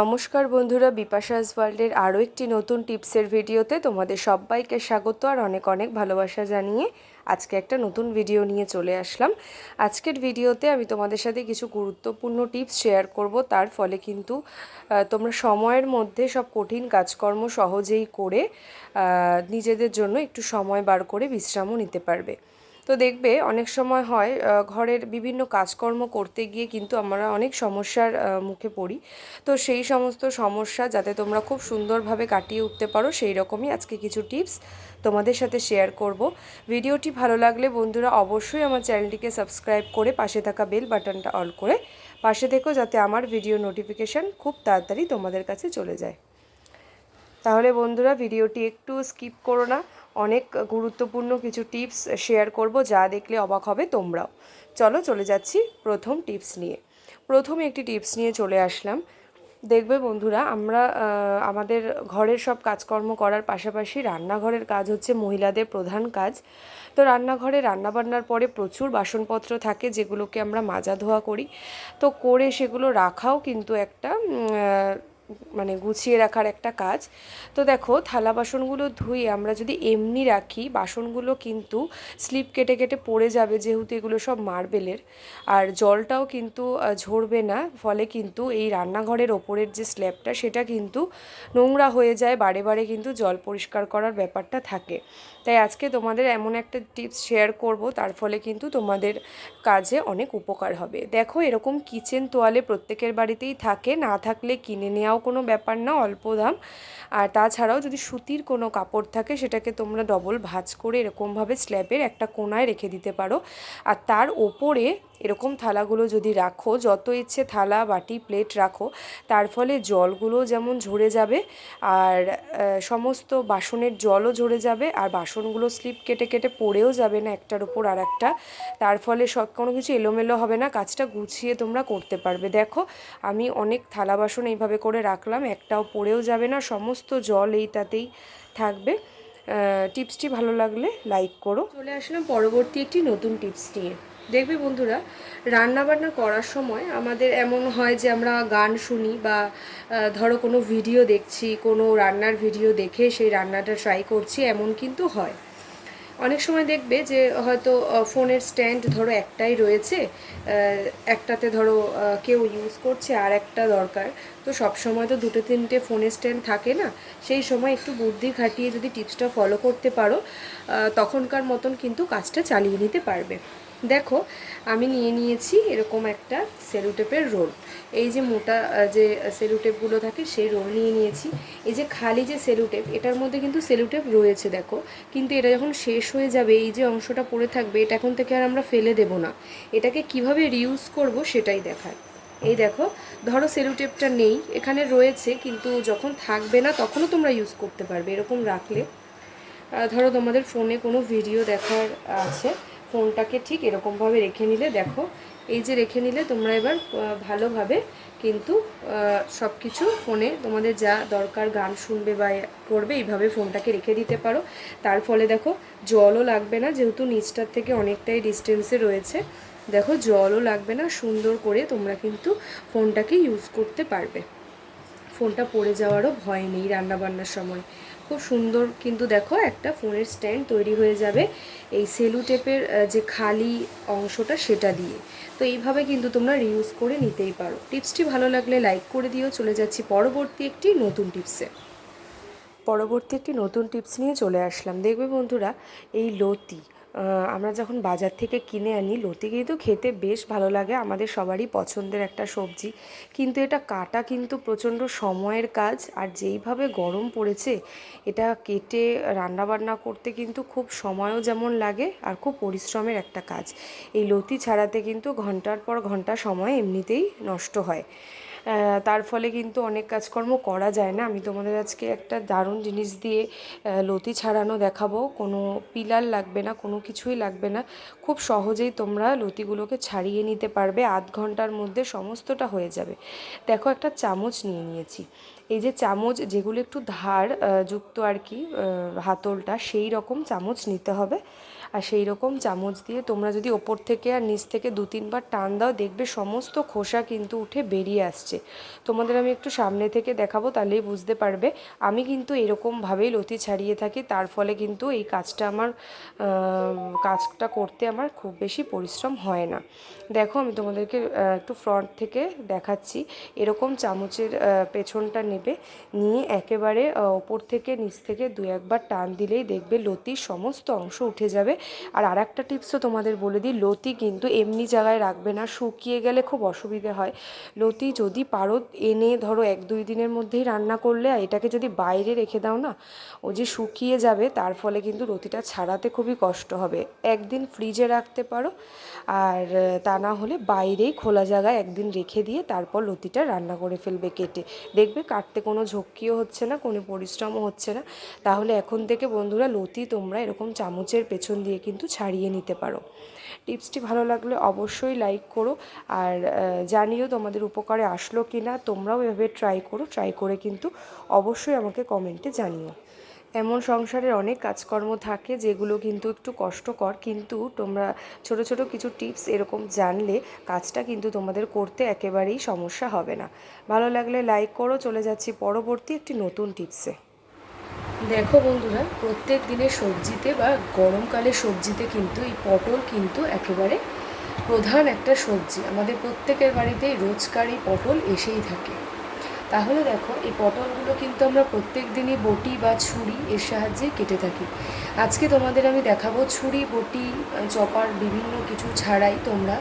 নমস্কার বন্ধুরা বিপাশাস ওয়ার্ল্ডের আরও একটি নতুন টিপসের ভিডিওতে তোমাদের সবাইকে স্বাগত আর অনেক অনেক ভালোবাসা জানিয়ে আজকে একটা নতুন ভিডিও নিয়ে চলে আসলাম। আজকের ভিডিওতে আমি তোমাদের সাথে কিছু গুরুত্বপূর্ণ টিপস শেয়ার করব, তার ফলে কিন্তু তোমরা সময়ের মধ্যে সব কঠিন কাজকর্ম সহজেই করে নিজেদের জন্য একটু সময় বার করে বিশ্রামও নিতে পারবে। তো দেখবে অনেক সময় হয় ঘরের বিভিন্ন কাজকর্ম করতে গিয়ে কিন্তু আমরা অনেক সমস্যার মুখে পড়ি। তো সেই সমস্ত সমস্যা যাতে তোমরা খুব সুন্দরভাবে কাটিয়ে উঠতে পারো, সেই রকমই আজকে কিছু টিপস তোমাদের সাথে শেয়ার করব। ভিডিওটি ভালো লাগলে বন্ধুরা অবশ্যই আমার চ্যানেলটিকে সাবস্ক্রাইব করে পাশে থাকা বেল বাটনটা অল করে পাশে থেকো যাতে আমার ভিডিও নোটিফিকেশান খুব তাড়াতাড়ি তোমাদের কাছে চলে যায়। তাহলে বন্ধুরা ভিডিওটি একটু স্কিপ করো না। অনেক গুরুত্বপূর্ণ কিছু টিপস শেয়ার করব, যা দেখলে অবাক হবে তোমরাও। চলো, চলে যাচ্ছি প্রথম টিপস নিয়ে। প্রথম একটি টিপস নিয়ে চলে আসলাম। দেখবে বন্ধুরা, আমরা আমাদের ঘরের সব কাজকর্ম করার পাশাপাশি রান্নাঘরের কাজ হচ্ছে মহিলাদের প্রধান কাজ। তো রান্নাঘরে রান্নাবান্নার পরে প্রচুর বাসনপত্র থাকে, যেগুলোকে আমরা মাজা ধোয়া করি। তো করে সেগুলো রাখাও কিন্তু একটা মানে গুছিয়ে রাখার একটা কাজ। তো দেখো, থালা বাসনগুলো ধুয়ে আমরা যদি এমনি রাখি, বাসনগুলো কিন্তু স্লিপ কেটে কেটে পড়ে যাবে যেহেতু এগুলো সব মার্বেলের। আর জলটাও কিন্তু ঝরবে না, ফলে কিন্তু এই রান্নাঘরের ওপরের যে স্ল্যাবটা, সেটা কিন্তু নোংরা হয়ে যায়, বারে বারে কিন্তু জল পরিষ্কার করার ব্যাপারটা থাকে। তাই আজকে তোমাদের এমন একটা টিপস শেয়ার করব, তার ফলে কিন্তু তোমাদের কাজে অনেক উপকার হবে। দেখো, এরকম কিচেন তোয়ালে প্রত্যেকের বাড়িতেই থাকে, না থাকলে কিনে নেওয়াও কোনো ব্যাপার না, অল্প দাম। আর তাছাড়াও যদি সুতির কোনো কাপড় থাকে, সেটাকে তোমরা ডবল ভাঁজ করে এরকমভাবে স্ল্যাবের একটা কোনায় রেখে দিতে পারো। আর তার ওপরে এরকম থালাগুলো যদি রাখো, যত ইচ্ছে থালা, বাটি, প্লেট রাখো, তার ফলে জলগুলো যেমন ঝরে যাবে আর সমস্ত বাসনের জলও ঝরে যাবে আর বাসনগুলো স্লিপ কেটে কেটে পড়েও যাবে না একটার উপর আর একটা তার ফলে সব, কোনো কিছু এলোমেলো হবে না, কাজটা গুছিয়ে তোমরা করতে পারবে। দেখো, আমি অনেক থালা বাসন এইভাবে করে রাখলাম, একটাও পড়েও যাবে না, সমস্ত জল এইটাতেই থাকবে। টিপসটি ভালো লাগলে লাইক করো। চলে আসলাম পরবর্তী একটি নতুন টিপস নিয়ে। দেখবে বন্ধুরা রান্না বান্না করার সময় আমাদের এমন হয় যে আমরা গান শুনি বা ধরো কোনো ভিডিও দেখছি, কোনো রান্নার ভিডিও দেখে সেই রান্নাটা ট্রাই করছি, এমন কিন্তু হয়। অনেক সময় দেখবে যে হয়তো ফোনের স্ট্যান্ড ধরো একটাই রয়েছে একটাতে ধরো কেউ ইউজ করছে আর একটা দরকার। তো সব সময় তো দুটো তিনটে ফোনের স্ট্যান্ড থাকে না, সেই সময় একটু বুদ্ধি খাটিয়ে যদি টিপসটা ফলো করতে পারো তখনকার মতন কিন্তু কাজটা চালিয়ে নিতে পারবে। দেখো, আমি নিয়ে নিয়েছি এরকম একটা সেলুটেপের রোল। এই যে মোটা যে সেলুটেপগুলো থাকে, সেই রোল নিয়ে নিয়েছি। এই যে খালি যে সেলুটেপ, এটার মধ্যে কিন্তু সেলুটেপ রয়েছে, দেখো। কিন্তু এটা যখন শেষ হয়ে যাবে, এই যে অংশটা পড়ে থাকবে, এটা এখন থেকে আর আমরা ফেলে দেব না। এটাকে কীভাবে রিউজ করব সেটাই দেখায়। এই দেখো, ধরো সেলুটেপটা নেই, এখানে রয়েছে, কিন্তু যখন থাকবে না, তখনও তোমরা ইউজ করতে পারবে, এরকম রাখলে। ধরো তোমাদের ফোনে কোনো ভিডিও দেখার আছে। ফোনটাকে ঠিক এরকমভাবে রেখে নিলে দেখো, এই যে রেখে নিলে তোমরা এবার ভালোভাবে কিন্তু সব কিছু ফোনে তোমাদের যা দরকার গান শুনবে বা করবে, এইভাবে ফোনটাকে রেখে দিতে পারো। তার ফলে দেখো, জলও লাগবে না, যেহেতু নিচটার থেকে অনেকটাই ডিস্টেন্সে রয়েছে। দেখো, জলও লাগবে না, সুন্দর করে তোমরা কিন্তু ফোনটাকে ইউজ করতে পারবে। ফোনটা পড়ে যাওয়ারও ভয় নেই রান্নাবান্নার সময়। খুব সুন্দর কিন্তু দেখো একটা ফোনের স্ট্যান্ড তৈরি হয়ে যাবে এই সেলু টেপের যে খালি অংশটা সেটা দিয়ে। তো এইভাবে কিন্তু তোমরা রিউজ করে নিতেই পারো। টিপসটি ভালো লাগলে লাইক করে দিও। চলে যাচ্ছি পরবর্তী একটি নতুন টিপসে। পরবর্তী একটি নতুন টিপস নিয়ে চলে আসলাম। দেখবে বন্ধুরা, এই লতি আমরা যখন বাজার থেকে কিনে আনি, লতি কিন্তু খেতে বেশ ভালো লাগে, আমাদের সবারই পছন্দের একটা সবজি। কিন্তু এটা কাটা কিন্তু প্রচণ্ড সময়ের কাজ, আর যেইভাবে গরম পড়েছে, এটা কেটে রান্নাবান্না করতে কিন্তু খুব সময়ও যেমন লাগে, আর খুব পরিশ্রমের একটা কাজ। এই লতি ছাড়াতে কিন্তু ঘণ্টার পর ঘণ্টা সময় এমনিতেই নষ্ট হয়। তার ফলে কিন্তু অনেক কাজকর্ম করা যায় না। আমি তোমাদের আজকে একটা দারুণ জিনিস দিয়ে লতি ছাড়ানো দেখাবো। কোনো পিলার লাগবে না, কোনো কিছুই লাগবে না। খুব সহজেই তোমরা লতিগুলোকে ছাড়িয়ে নিতে পারবে। আধ ঘণ্টার মধ্যে সমস্তটা হয়ে যাবে। দেখো, একটা চামচ নিয়ে নিয়েছি। এই যে চামচ, যেগুলো একটু ধার যুক্ত আর কি হাতলটা, সেই রকম চামচ নিতে হবে। আর সেই রকম চামচ দিয়ে তোমরা যদি ওপর থেকে আর নিচ থেকে দু তিনবার টান দাও, দেখবে সমস্ত খোসা কিন্তু উঠে বেরিয়ে আসছে। তোমাদের আমি একটু সামনে থেকে দেখাবো, তাহলেই বুঝতে পারবে। আমি কিন্তু এরকমভাবেই লতি ছাড়িয়ে থাকি, তার ফলে কিন্তু এই কাজটা আমার কাজটা করতে আমার খুব বেশি পরিশ্রম হয় না। দেখো, আমি তোমাদেরকে একটু ফ্রন্ট থেকে দেখাচ্ছি। এরকম চামচের পেছনটা নেবে, নিয়ে একেবারে ওপর থেকে নিচ থেকে দু একবার টান দিলেই দেখবে লতির সমস্ত অংশ উঠে যাবে। আর আর একটা টিপসও তোমাদের বলে দিই, লতি কিন্তু এমনি জায়গায় রাখবে না, শুকিয়ে গেলে খুব অসুবিধে হয়। লতি যদি পারো এনে ধরো এক দুই দিনের মধ্যেই রান্না করলে এটাকে যদি বাইরে রেখে দাও না, ও যে শুকিয়ে যাবে, তার ফলে কিন্তু লতিটা ছাড়াতে খুবই কষ্ট হবে। একদিন ফ্রিজে রাখতে পারো, আর তা না হলে বাইরেই খোলা জায়গায় একদিন রেখে দিয়ে তারপর লতিটা রান্না করে ফেলবে কেটে। দেখবে কাটতে কোনো ঝক্কিও হচ্ছে না, কোনো পরিশ্রমও হচ্ছে না। তাহলে এখন থেকে বন্ধুরা, লতি তোমরা এরকম চামচের পেছন দিয়ে কিন্তু ছাড়িয়ে নিতে পারো। টিপসটি ভালো লাগলে অবশ্যই লাইক করো আর জানিও তোমাদের উপকারে আসলো কি না তোমরাও এভাবে ট্রাই করো, ট্রাই করে কিন্তু অবশ্যই আমাকে কমেন্টে জানিও। এমন সংসারের অনেক কাজকর্ম থাকে যেগুলো কিন্তু একটু কষ্টকর, কিন্তু তোমরা ছোট ছোট কিছু টিপস এরকম জানলে কাজটা কিন্তু তোমাদের করতে একেবারেই সমস্যা হবে না। ভালো লাগলে লাইক করো, চলে যাচ্ছি পরবর্তী একটি নতুন টিপসে। দেখো বন্ধুরা, প্রত্যেক দিনের সবজিতে বা গরমকালের সবজিতে কিন্তু এই পটল কিন্তু একেবারে প্রধান একটা সবজি। আমাদের প্রত্যেকের বাড়িতেই রোজকারই পটল এসেই থাকে। তাহলে দেখো, এই পটলগুলো কিন্তু আমরা প্রত্যেক দিনই বটি বা ছুরি এর সাহায্যে কেটে থাকি। আজকে তোমাদের আমি দেখাবো ছুরি, বটি, চপার বিভিন্ন কিছু ছাড়াই তোমরা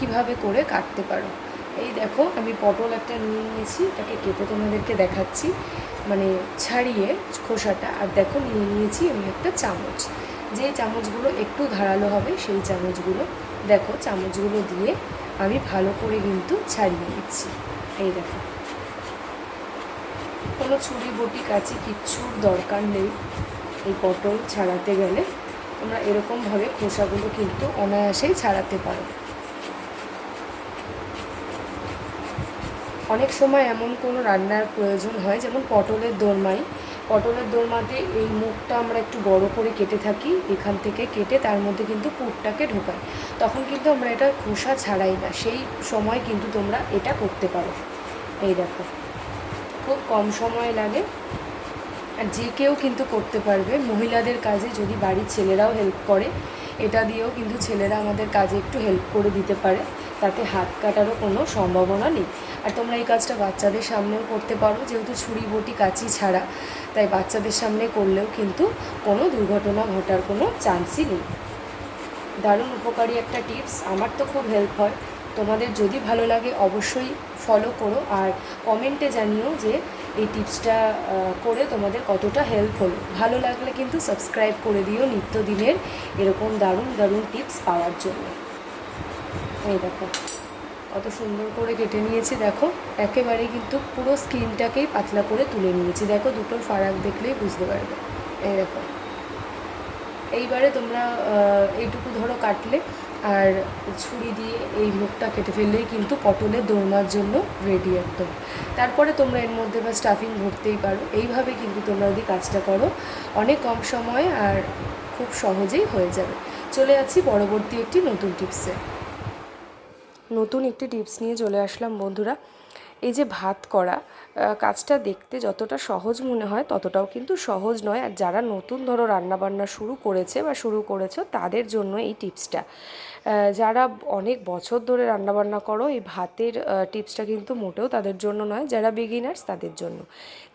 কীভাবে করে কাটতে পারো। এই দেখো, আমি পটল একটা নিয়ে নিয়েছি, এটাকে কেটে তোমাদেরকে দেখাচ্ছি। মানে ছাড়িয়ে খোসাটা, আর দেখো নিয়ে নিয়েছি আমি একটা চামচ। যে চামচগুলো একটু ধারালো হবে, সেই চামচগুলো দেখো, চামচগুলো দিয়ে আমি ভালো করে কিন্তু ছাড়িয়ে নিচ্ছি। এই দেখো। কোনো ছুরি বটি কাছে কিচ্ছুর দরকার নেই। এই পটল ছাড়াতে গেলে তোমরা এরকমভাবে খোসাগুলো কিন্তু অনায়াসেই ছাড়াতে পারো। অনেক সময় এমন কোনো রান্নার প্রয়োজন হয়, যেমন পটলের দোরমাই। পটলের দোরমাতে এই মুখটা আমরা একটু বড় করে কেটে থাকি, এখান থেকে কেটে তার মধ্যে কিন্তু পুরটাকে ঢোকাই। তখন কিন্তু আমরা এটা খোসা ছাড়াই না, সেই সময় কিন্তু তোমরা এটা করতে পারো। এই দেখো, খুব কম সময় লাগে। আর যে কেউ কিন্তু করতে পারবে। মহিলাদের কাজে যদি বাড়ির ছেলেরাও হেল্প করে, এটা দিয়েও কিন্তু ছেলেরা আমাদের কাজে একটু হেল্প করে দিতে পারে। তাতে হাত কাটারও কোনো সম্ভাবনা নেই। আর তোমরা এই কাজটা বাচ্চাদের সামনেও করতে পারো, যেহেতু ছুরি, বটি, কাঁচি ছাড়া। তাই বাচ্চাদের সামনে করলেও কিন্তু কোনো দুর্ঘটনা ঘটার কোনো চান্সই নেই। দারুণ উপকারী একটা টিপস, আমার তো খুব হেল্প হয়। তোমাদের যদি ভালো লাগে অবশ্যই ফলো করো আর কমেন্টে জানিও যে এই টিপসটা করে তোমাদের কতটা হেল্প হলো। ভালো লাগলে কিন্তু সাবস্ক্রাইব করে দিও নিত্যদিনের এরকম দারুণ দারুণ টিপস পাওয়ার জন্য। এই দেখো, কত সুন্দর করে কেটে নিয়েছি, দেখো। একেবারে কিন্তু পুরো স্কিনটাকেই পাতলা করে তুলে নিয়েছি। দেখো, দুটোর ফারাক দেখলেই বুঝতে পারবে। এই দেখো। এইবারে তোমরা এইটুকু ধরো কাটলে, আর ছুরি দিয়ে এই মুখটা কেটে ফেললেই কিন্তু পটলের দোরমার জন্য রেডি একদম। তারপরে তোমরা এর মধ্যে বা স্টাফিং ভরতেই পারো। এইভাবে কিন্তু তোমরা যদি কাজটা করো, অনেক কম সময়ে আর খুব সহজেই হয়ে যাবে। চলে যাচ্ছি পরবর্তী একটি নতুন টিপসে নতুন একটি টিপস নিয়ে চলে আসলাম বন্ধুরা। এই যে ভাত করা কাজটা দেখতে যতটা সহজ মনে হয় ততটাও কিন্তু সহজ নয়। আর যারা নতুন ধরো রান্নাবান্না শুরু করেছে বা শুরু করেছ, তাদের জন্য এই টিপসটা। যারা অনেক বছর ধরে রান্নাবান্না করো, এই ভাতের টিপসটা কিন্তু মোটেও তাদের জন্য নয়। যারা বিগিনার্স তাদের জন্য।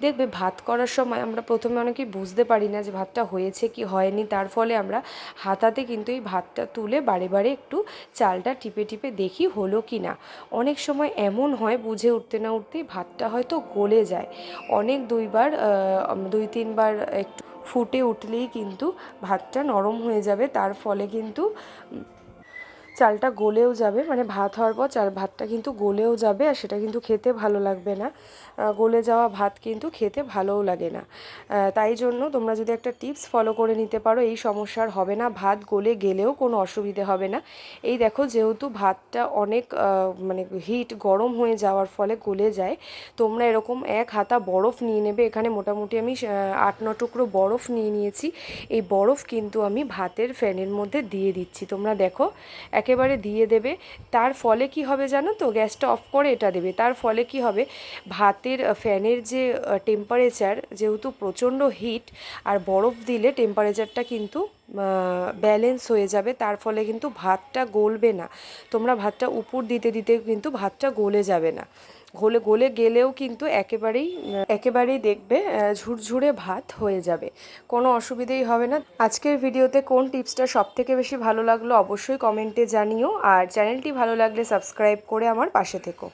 দেখবে ভাত করার সময় আমরা প্রথমে অনেকেই বুঝতে পারি না যে ভাতটা হয়েছে কি হয়নি। তার ফলে আমরা হাতাতে কিন্তু এই ভাতটা তুলে বারে বারে একটু চালটা টিপে টিপে দেখি হলো কি না অনেক সময় এমন হয় বুঝে উঠতে না উঠতেই ভাতটা হয়তো গলে যায়। অনেক দুইবার দুই, তিনবার একটু ফুটে উঠলেই কিন্তু ভাতটা নরম হয়ে যাবে। তার ফলে কিন্তু চালটা গলেও যাবে মানে ভাত হওয়ার পর চাল ভাতটা কিন্তু গলেও যাবে আর সেটা কিন্তু খেতে ভালো লাগবে না। গলে যাওয়া ভাত কিন্তু খেতে ভালোও লাগে না। তাই জন্য তোমরা যদি একটা টিপস ফলো করে নিতে পারো, এই সমস্যার হবে না, ভাত গলে গেলেও কোনো অসুবিধে হবে না। এই দেখো যেহেতু ভাতটা অনেক মানে হিট গরম হয়ে যাওয়ার ফলে গলে যায়, তোমরা এরকম এক হাতা বরফ নিয়ে নেবে, এখানে মোটামুটি আমি আট ন টুকরো বরফ নিয়ে নিয়েছি। এই বরফ কিন্তু আমি ভাতের ফ্যানের মধ্যে দিয়ে দিচ্ছি। তোমরা দেখো একেবারে দিয়ে দেবে। তার ফলে কি হবে জানো তো? গ্যাসটা অফ করে এটা দেবে। তার ফলে কি হবে? ভাতের ফ্যানের যে টেম্পারেচার যেহেতু প্রচণ্ড হিট আর বরফ দিলে টেম্পারেচারটা কিন্তু ব্যালেন্স হয়ে যাবে। তার ফলে কিন্তু ভাতটা গলবে না। তোমরা ভাতটা উপর দিতে দিতে কিন্তু ভাতটা গলে যাবে না। গলে গলে গেলেও কিন্তু একেবারেই একেবারেই দেখবে ঝুরঝুরে ভাত হয়ে যাবে। কোনো অসুবিধেই হবে না। আজকের ভিডিওতে কোন টিপসটা সব থেকে বেশি ভালো লাগল অবশ্যই কমেন্টে জানিও। আর চ্যানেলটি ভালো লাগলে সাবস্ক্রাইব করে আমার পাশে থেকো।